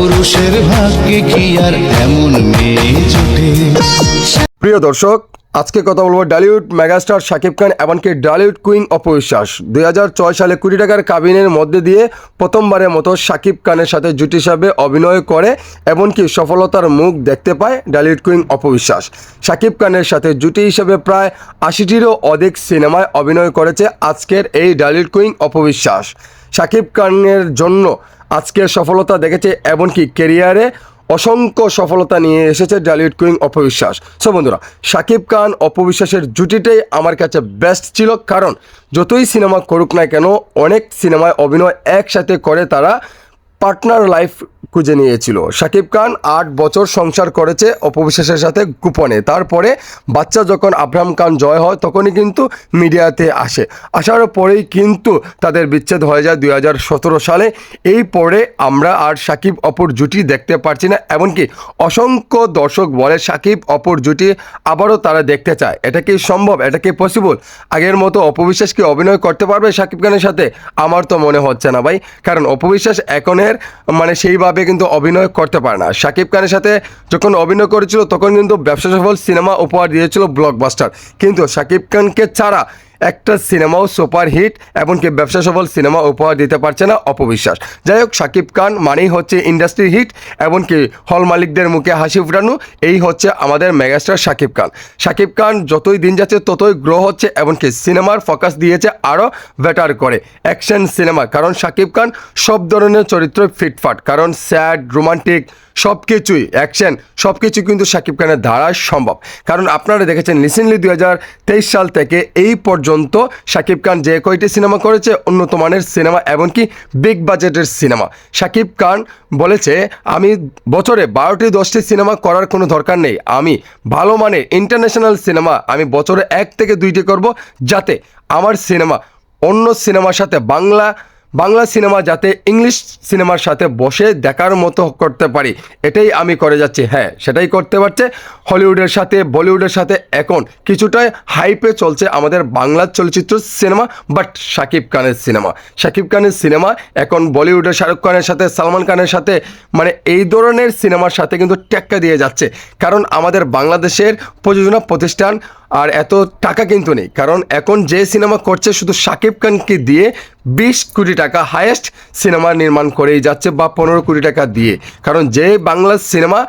পুরুষের ভাগ্যে কি আর এমন মেয়ে প্রিয় দর্শক, আজকে কথা বলব ডালিউড মেগাস্টার শাকিব খান এমনকি ডালিউড কুইং অপবিশ্বাস। দুই ছয় সালে কোটি টাকার কাবিনের মধ্যে দিয়ে প্রথমবারের মতো শাকিব খানের সাথে জুটি হিসাবে অভিনয় করে, এমনকি সফলতার মুখ দেখতে পায় ডালিউড কুইং অপবিশ্বাস। শাকিব খানের সাথে জুটি হিসাবে প্রায় আশিটিরও অধিক সিনেমায় অভিনয় করেছে আজকের এই ডালিউড কুইং অপবিশ্বাস। শাকিব খানের জন্য আজকের সফলতা দেখেছে এমনকি কেরিয়ারে অসংখ্য সফলতা নিয়ে এসেছে ডালিউড কুইং অপবিশ্বাস। সো বন্ধুরা শাকিব খান অপবিশ্বাসের জুটিটাই আমার কাছে বেস্ট ছিল, কারণ যতই সিনেমা করুক না কেন, অনেক সিনেমায় অভিনয় একসাথে করে তারা পার্টনার লাইফ খুঁজে নিয়েছিল। শাকিব খান আট বছর সংসার করেছে অপবিশ্বাসের সাথে গোপনে। তারপরে বাচ্চা যখন আব্রাহাম খান জয় হয়, তখনই কিন্তু মিডিয়াতে আসে। আসার পরেই কিন্তু তাদের বিচ্ছেদ হয়ে যায় দুই হাজার সতেরো সালে। এই পরে আমরা আর সাকিব অপর জুটি দেখতে পারছি না। এমনকি অসংখ্য দর্শক বলে সাকিব অপর জুটি আবারও তারা দেখতে চায়। এটা কি সম্ভব? এটা কি পসিবল আগের মতো অপবিশ্বাস কি অভিনয় করতে পারবে সাকিব খানের সাথে? আমার তো মনে হচ্ছে না ভাই। কারণ অপবিশ্বাস এখনের মানে সেইভাবে কিন্তু অভিনয় করতে পারে না। শাকিব খানের সাথে যখন অভিনয় করেছিল, তখন কিন্তু ব্যবসা সফল সিনেমা উপহার দিয়েছিল ব্লকবাস্টার কিন্তু শাকিব খানকে ছাড়া একটা সিনেমাও সুপার হিট, এমনকি ব্যবসা সফল সিনেমা উপহার দিতে পারছে না অপবিশ্বাস। যাই হোক শাকিব খান মানেই হচ্ছে ইন্ডাস্ট্রি হিট এমনকি হল মালিকদের মুখে হাসি ফুটানো, এই হচ্ছে আমাদের মেগাস্টার শাকিব খান। শাকিব খান যতই দিন যাচ্ছে, ততই গ্রো হচ্ছে, এমনকি সিনেমার ফোকাস দিয়েছে আরও বেটার করে। অ্যাকশন সিনেমা কারণ শাকিব খান সব ধরনের চরিত্র ফিটফাট কারণ স্যাড রোমান্টিক সব কিছুই অ্যাকশন সব কিছু কিন্তু শাকিব খানের দ্বারা সম্ভব। কারণ আপনারা দেখেছেন রিসেন্টলি দু হাজার তেইশ সাল থেকে এই পর্যন্ত শাকিব খান যে কয়টি সিনেমা করেছে উন্নত মানের সিনেমা এমনকি বিগ বাজেটের সিনেমা। শাকিব খান বলেছে, আমি বছরে বারোটি দশটি সিনেমা করার কোনো দরকার নেই। আমি ভালো মানের ইন্টারন্যাশনাল সিনেমা আমি বছরে এক থেকে দুইটি করব যাতে আমার সিনেমা অন্য সিনেমার সাথে বাংলা বাংলা সিনেমা যাতে ইংলিশ সিনেমার সাথে বসে দেখার মতো করতে পারি, এটাই আমি করে যাচ্ছি। হ্যাঁ সেটাই করতে পারছে। হলিউডের সাথে, বলিউডের সাথে এখন কিছুটাই হাইপে চলছে আমাদের বাংলা চলচ্চিত্র সিনেমা বাট শাকিব খানের সিনেমা। শাকিব খানের সিনেমা এখন বলিউডের শাহরুখ খানের সাথে, সালমান খানের সাথে মানে এই ধরনের সিনেমার সাথে কিন্তু টেক্কা দিয়ে যাচ্ছে। কারণ আমাদের বাংলাদেশের প্রযোজনা প্রতিষ্ঠান আর এত টাকা কিন্তু নেই। কারণ এখন যে সিনেমা করছে শুধু শাকিব খানকে দিয়ে বিশ কোটি টাকা হায়েস্ট সিনেমা নির্মাণ করেই যাচ্ছে বা পনেরো কোটি টাকা দিয়ে। কারণ যে বাংলা সিনেমা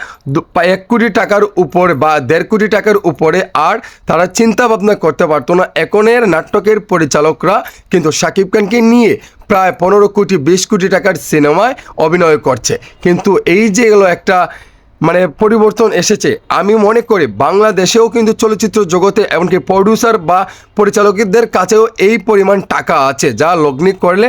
এক কোটি টাকার উপরে বা দেড় কোটি টাকার উপরে আর তারা চিন্তা ভাবনা করতে পারতো না। এখনের নাটকের পরিচালকরা কিন্তু শাকিব খানকে নিয়ে প্রায় পনেরো কোটি, বিশ কোটি টাকার সিনেমায় অভিনয় করছে। কিন্তু এই যে এগুলো একটা মানে পরিবর্তন এসেছে। আমি মনে করি বাংলাদেশেও কিন্তু চলচ্চিত্র জগতে এমনকি প্রডিউসার বা পরিচালকদের কাছেও এই পরিমাণ টাকা আছে, যা লগ্নি করলে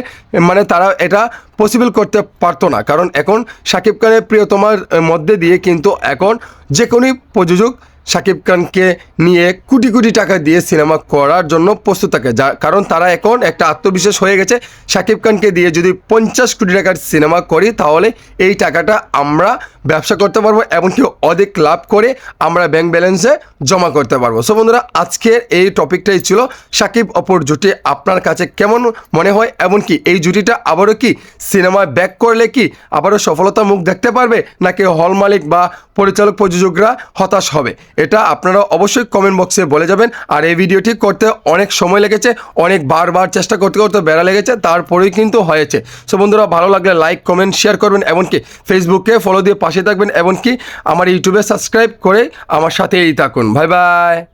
মানে তারা এটা পসিবল করতে পারতো না। কারণ এখন সাকিব খানের প্রিয়তমার মধ্যে দিয়ে কিন্তু এখন যে কোনোই প্রযোজক শাকিব খানকে নিয়ে কোটি কোটি টাকা দিয়ে সিনেমা করার জন্য প্রস্তুত থাকে, যা কারণ তারা এখন একটা আত্মবিশ্বাস হয়ে গেছে। শাকিব খানকে দিয়ে যদি পঞ্চাশ কোটি টাকার সিনেমা করি, তাহলে এই টাকাটা আমরা ব্যবসা করতে পারব এমনকি অধিক লাভ করে আমরা ব্যাংক ব্যালেন্সে জমা করতে পারব। সো বন্ধুরা, আজকের এই টপিকটাই ছিল সাকিব অপর জুটি। আপনার কাছে কেমন মনে হয়? এমনকি এই জুটিটা আবারও কি সিনেমায় ব্যাক করলে কি আবারও সফলতা মুখ দেখতে পারবে? নাকি হল মালিক বা পরিচালক প্রযোজকরা হতাশ হবে? এটা আপনারা অবশ্যই কমেন্ট বক্সে বলে যাবেন। আর এই ভিডিওটি করতে অনেক সময় লেগেছে, অনেক বারবার চেষ্টা করতে করতে বেড়া লেগেছে, তারপরেই কিন্তু হয়েছে। সো বন্ধুরা, ভালো লাগলে লাইক কমেন্ট শেয়ার করবেন, এমনকি ফেসবুকে ফলো দিয়ে পাশে থাকবেন, এমনকি আমার ইউটিউবে সাবস্ক্রাইব করে আমার সাথেই থাকুন। Bye bye